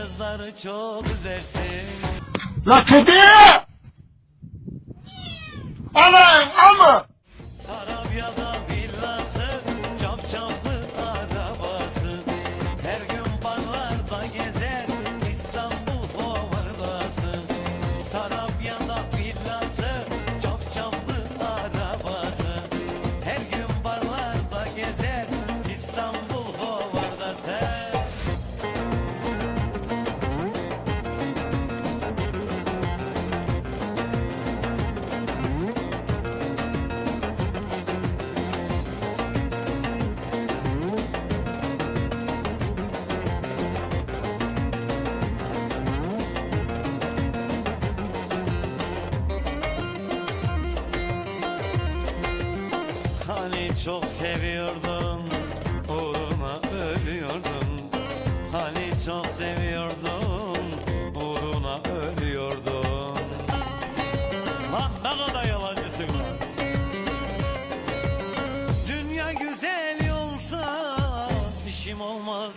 kızları çok üzersin La kedi! Aman ama! Çok seviyordun uğruna ölüyordun Hani çok seviyordun uğruna ölüyordun Lan ne kadar yalancısın lan. Dünya güzel olsa işim olmaz